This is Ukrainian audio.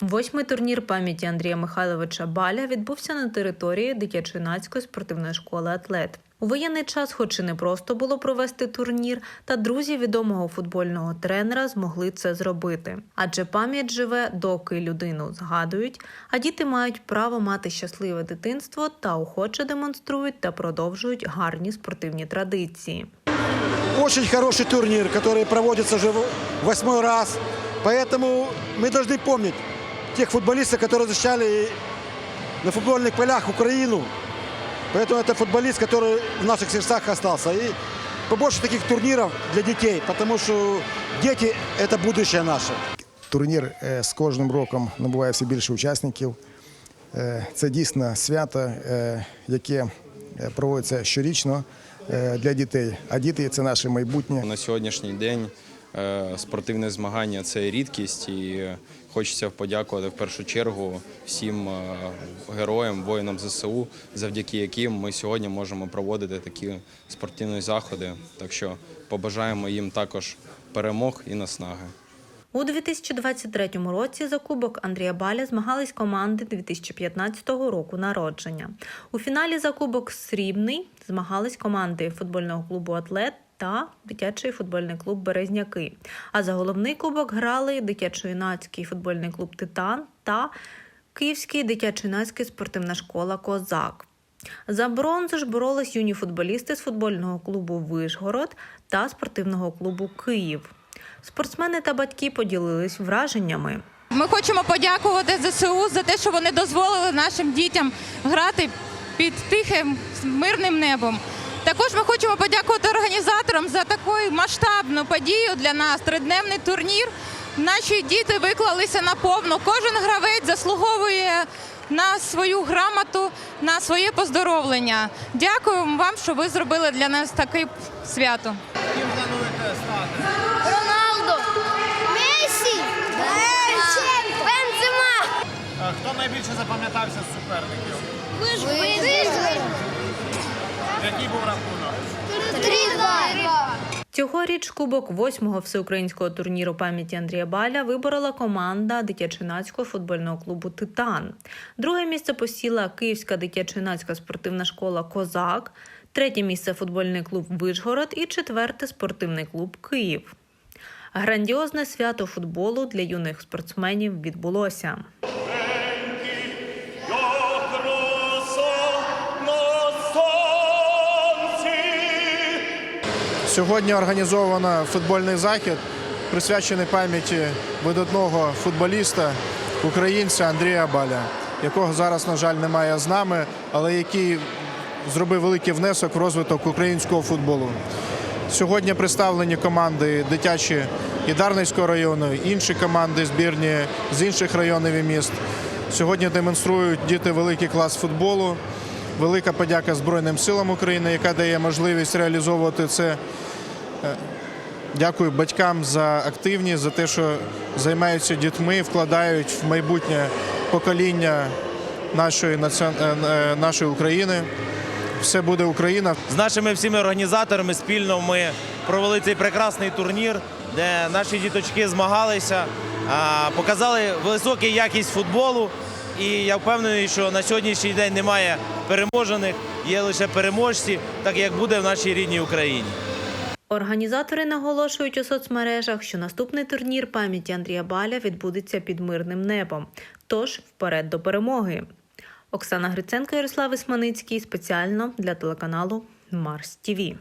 Восьмий турнір пам'яті Андрія Михайловича Баля відбувся на території дитячо-юнацької спортивної школи Атлет. У воєнний час, хоч і не просто було провести турнір, та друзі відомого футбольного тренера змогли це зробити. Адже пам'ять живе, доки людину згадують, а діти мають право мати щасливе дитинство та охоче демонструють та продовжують гарні спортивні традиції. Очень хороший турнир, который проводится уже в- восьмой раз. Поэтому мы должны помнить тех футболистов, которые защищали на футбольных полях Украину. Поэтому это футболист, который в наших сердцах остался. И побольше таких турниров для детей, потому что дети – это будущее наше. Турнір е, з кожним роком набуває все більше учасників. Е, Це дійсно свято, е, яке е, проводиться щорічно е, для дітей. А діти це наше майбутнє. На сьогоднішній день е, спортивне змагання це рідкість, і хочеться подякувати в першу чергу всім е, героям, воїнам ЗСУ, завдяки яким ми сьогодні можемо проводити такі спортивні заходи. Так що побажаємо їм також перемог і наснаги. У 2023 році за кубок Андрія Баля змагались команди 2015 року народження. У фіналі за кубок Срібний змагались команди футбольного клубу Атлет та дитячий футбольний клуб Березняки. А за головний кубок грали дитячо-юнацький футбольний клуб Титан та Київський дитячо-юнацький спортивна школа Козак. За бронзу ж боролись юні футболісти з футбольного клубу Вишгород та спортивного клубу Київ. Спортсмени та батьки поділились враженнями. Ми хочемо подякувати ЗСУ за те, що вони дозволили нашим дітям грати під тихим мирним небом. Також ми хочемо подякувати організаторам за таку масштабну подію для нас тридневний турнір. Наші діти виклалися на повну. Кожен гравець заслуговує на свою грамоту, на своє поздоровлення. Дякуємо вам, що ви зробили для нас таке свято. Роналдо, Месі, Шевченко, Бензема. А Хто найбільше запам'ятався з суперників? Вижгород. Який був рахунок? 3-2. Цьогоріч кубок восьмого всеукраїнського турніру пам'яті Андрія Баля виборола команда дитячо-юнацького футбольного клубу Титан. Друге місце посіла Київська дитячо-юнацька спортивна школа Козак, третє місце футбольний клуб Вишгород і четверте спортивний клуб Київ. Грандіозне свято футболу для юних спортсменів відбулося. Сьогодні організовано футбольний захід, присвячений пам'яті видатного футболіста, українця Андрія Баля, якого зараз, на жаль, немає з нами, але який зробив великий внесок в розвиток українського футболу. Сьогодні представлені команди дитячі і Дарницького району, інші команди збірні з інших районів і міст. Сьогодні демонструють діти великий клас футболу. Велика подяка Збройним силам України, яка дає можливість реалізовувати це. Е, Дякую батькам за активність, за те, що займаються дітьми, вкладають в майбутнє покоління нашої, націон... е, е, нашої України. Все буде Україна. З нашими всіми організаторами спільно ми провели цей прекрасний турнір, де наші діточки змагалися, показали високу якість футболу. І я впевнений, що на сьогоднішній день немає переможених, є лише переможці, так як буде в нашій рідній Україні. Організатори наголошують у соцмережах, що наступний турнір пам'яті Андрія Баля відбудеться під мирним небом. Тож вперед до перемоги. Оксана Гриценко, Ярослав Ісманицький спеціально для телеканалу Марс ТІВІ.